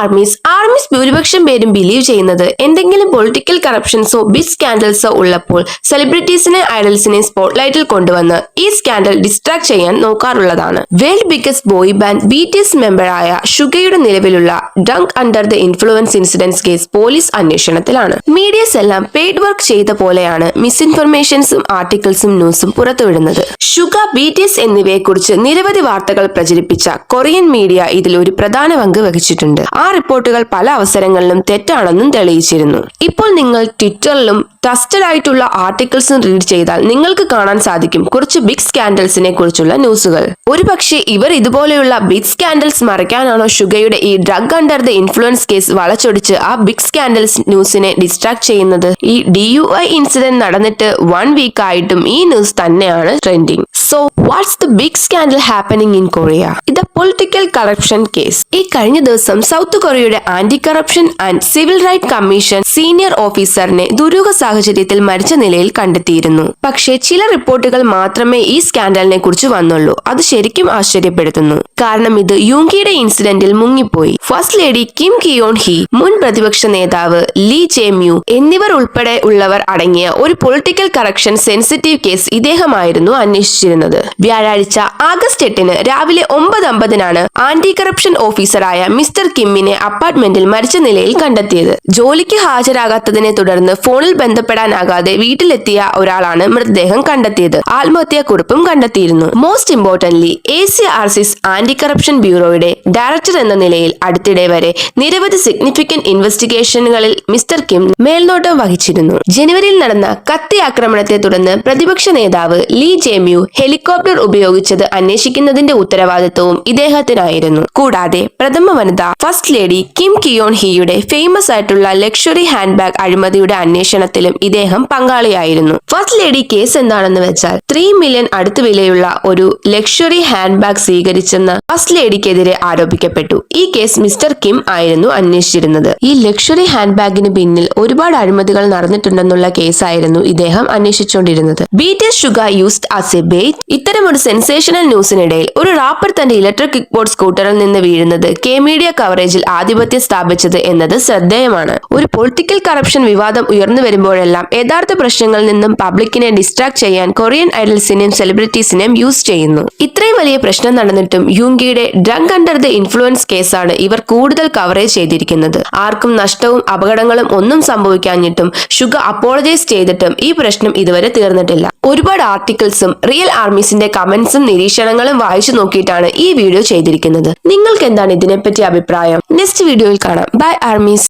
Armies armies ഭൂരിപക്ഷം പേരും believe ചെയ്യുന്നത് എന്തെങ്കിലും പൊളിറ്റിക്കൽ കറപ്ഷൻസോ ബിഗ് സ്കാൻഡൽസോ ഉള്ളപ്പോൾ സെലിബ്രിറ്റീസിനെ ഐഡൽസിനെ സ്പോട്ട്ലൈറ്റിൽ കൊണ്ടുവന്ന് ഈ സ്കാൻഡൽ ഡിസ്ട്രാക്ട് ചെയ്യാൻ നോക്കാറുള്ളതാണ്. World biggest boy band B T S മെമ്പറായ ഷുഗയുടെ നിലവിലുള്ള drunk under the influence incidence case police അന്വേഷണത്തിലാണ്. മീഡിയസ് എല്ലാം പെയ്ഡ് വർക്ക് ചെയ്ത പോലെയാണ് മിസ്ഇൻഫർമേഷൻസും ആർട്ടിക്കിൾസും ന്യൂസും പുറത്തുവിടുന്നത്. ഷുഗ ബി ടി എസ് എന്നിവയെക്കുറിച്ച് നിരവധി വാർത്തകൾ പ്രചരിപ്പിച്ച കൊറിയൻ മീഡിയ ഇതിൽ ഒരു പ്രധാന പങ്ക് വഹിച്ചിട്ടുണ്ട്. ആ റിപ്പോർട്ടുകൾ പല അവസരങ്ങളിലും തെറ്റാണെന്നും തെളിയിച്ചിരുന്നു. ഇപ്പോൾ നിങ്ങൾ ട്വിറ്ററിലും ട്രസ്റ്റഡ് ആയിട്ടുള്ള ആർട്ടിക്കിൾസും റീഡ് ചെയ്താൽ നിങ്ങൾക്ക് കാണാൻ സാധിക്കും കുറച്ച് ബിഗ് സ്കാൻഡൽസിനെ കുറിച്ചുള്ള ന്യൂസുകൾ ഒരുപക്ഷെ ഇവർ ഇതുപോലെയുള്ള ബിഗ് സ്കാൻഡൽസ് മറയ്ക്കാനാണോ ഷുഗയുടെ ഈ drug under the influence case വളച്ചൊടിച്ച് ആ ബിഗ് സ്കാൻഡൽസ് ന്യൂസിനെ ഡിസ്ട്രാക്ട് ചെയ്യുന്നത്? ഈ ഡി യു ഐ ഇൻസിഡന്റ് നടന്നിട്ട് വൺ വീക്ക് ആയിട്ടും ഈ ന്യൂസ് തന്നെയാണ് trending so what's the big scandal happening in Korea ഇത് പൊളിറ്റിക്കൽ കറപ്ഷൻ കേസ് ഈ കഴിഞ്ഞ ദിവസം സൗത്ത് കൊറിയയുടെ anti corruption and civil right commission senior ഓഫീസറിനെ ദുരൂഹ സാഹചര്യത്തിൽ മരിച്ച നിലയിൽ കണ്ടെത്തിയിരുന്നു. പക്ഷേ ചില റിപ്പോർട്ടുകൾ മാത്രമേ ഈ സ്കാൻഡലിനെ കുറിച്ച് വന്നുള്ളൂ. അത് ശരിക്കും ആശ്ചര്യപ്പെടുത്തുന്നു. കാരണം ഇത് യുങ്കിയുടെ ഇൻസിഡന്റിൽ മുങ്ങിപ്പോയി. First lady Kim Keon Hee മുൻ പ്രതിപക്ഷ നേതാവ് ലീ ജെമ്യു എന്നിവർ ഉൾപ്പെടെ ഉള്ളവർ അടങ്ങിയ ഒരു പൊളിറ്റിക്കൽ കറക്ഷൻ സെൻസിറ്റീവ് കേസ് ഇദ്ദേഹമായിരുന്നു അന്വേഷിച്ചിരുന്നത്. വ്യാഴാഴ്ച ആഗസ്റ്റ് എട്ടിന് രാവിലെ ഒമ്പത് അമ്പതിനാണ് ആന്റി കറപ്ഷൻ ഓഫീസറായ മിസ്റ്റർ കിമ്മിനെ അപ്പാർട്ട്മെന്റിൽ മരിച്ച നിലയിൽ കണ്ടെത്തിയത്. ജോലിക്ക് ഹാജരാകാത്തതിനെ തുടർന്ന് ഫോണിൽ ബന്ധപ്പെടാനാകാതെ വീട്ടിലെത്തിയ ഒരാളാണ് മൃതദേഹം കണ്ടെത്തിയത്. ആത്മഹത്യാ കുറിപ്പും കണ്ടെത്തിയിരുന്നു. Most importantly A C R C's anti corruption ബ്യൂറോയുടെ director എന്ന നിലയിൽ അടുത്തിടെ വരെ നിരവധി സിഗ്നിഫിക്കന്റ് ഇൻവെസ്റ്റിഗേഷനുകളിൽ മിസ്റ്റർ കിം മേൽനോട്ടം വഹിച്ചിരുന്നു. ജനുവരിയിൽ നടന്ന കത്തി ആക്രമണത്തെ തുടർന്ന് പ്രതിപക്ഷ നേതാവ് ലീ ജെമ്യു ഹെലികോപ്റ്റർ ഉപയോഗിച്ചത് അന്വേഷിക്കുന്നതിന്റെ ഉത്തരവാദിത്വവും ഇദ്ദേഹത്തിനായിരുന്നു. കൂടാതെ പ്രഥമ വനിത ഫസ്റ്റ് ലേഡി കിം കിയോൺ ഹിയുടെ ഫേമസ് ആയിട്ടുള്ള ലക്ഷറി ഹാൻഡ് ബാഗ് അഴിമതിയുടെ അന്വേഷണത്തിലും ഇദ്ദേഹം പങ്കാളിയായിരുന്നു. ഫസ്റ്റ് ലേഡി കേസ് എന്താണെന്ന് വെച്ചാൽ ത്രീ മില്യൺ അടുത്ത് വിലയുള്ള ഒരു ലക്ഷറി ഹാൻഡ് ബാഗ് സ്വീകരിച്ചെന്ന് ഫസ്റ്റ് ലേഡിക്കെതിരെ ആരോപിക്കപ്പെട്ടു. ഈ കേസ് മിസ്റ്റർ കിം ആയിരുന്നു അന്വേഷിച്ചിരുന്നത്. ഈ ലക്ഷറി ഹാൻഡ് ബാഗിന് പിന്നിൽ ഒരുപാട് അഴിമതികൾ നടന്നിട്ടുണ്ടെന്നുള്ള കേസായിരുന്നു ഇദ്ദേഹം അന്വേഷിച്ചുകൊണ്ടിരുന്നത്. ബീറ്റസ് sugar Suga used as a bait ഇത്തരം ഒരു സെൻസേഷണൽ ന്യൂസിനിടയിൽ ഒരു റാപ്പർ തന്റെ ഇലക്ട്രിക് കിക്ക് ബോർഡ് സ്കൂട്ടറിൽ നിന്ന് വീഴുന്നത് കെ മീഡിയ കവറേജിൽ ആധിപത്യം സ്ഥാപിച്ചത് എന്നത് ശ്രദ്ധേയമാണ്. ഒരു പൊളിറ്റിക്കൽ കറപ്ഷൻ വിവാദം ഉയർന്നു വരുമ്പോഴെല്ലാം യഥാർത്ഥ പ്രശ്നങ്ങളിൽ നിന്നും പബ്ലിക്കിനെ ഡിസ്ട്രാക്ട് ചെയ്യാൻ കൊറിയൻ ഐഡൽസിനെയും സെലിബ്രിറ്റീസിനെയും യൂസ് ചെയ്യുന്നു. ഇത്രയും വലിയ പ്രശ്നം നടന്നിട്ടും യുങ്കിയുടെ ഡ്രങ്ക് അണ്ടർ ദ ഇൻഫ്ലുവൻസ് കേസാണ് ഇവർ കൂടുതൽ കവറേജ് ചെയ്തിരിക്കുന്നത്. ആർക്കും നഷ്ടവും അപകടങ്ങളും ഒന്നും സംഭവിക്കാഞ്ഞിട്ടും ഷുഗ അപ്പോളജൈസ് ചെയ്തിട്ടും ഈ പ്രശ്നം ഇതുവരെ തീർന്നിട്ടില്ല. ഒരുപാട് ആർട്ടിക്കിൾസും റിയൽ ആർമീസിന്റെ കമന്റ്സും നിരീക്ഷണങ്ങളും വായിച്ചു നോക്കിയിട്ടാണ് ഈ വീഡിയോ ചെയ്തിരിക്കുന്നത്. നിങ്ങൾക്ക് എന്താണ് ഇതിനെപ്പറ്റി അഭിപ്രായം? നെക്സ്റ്റ് വീഡിയോയിൽ കാണാം. By armies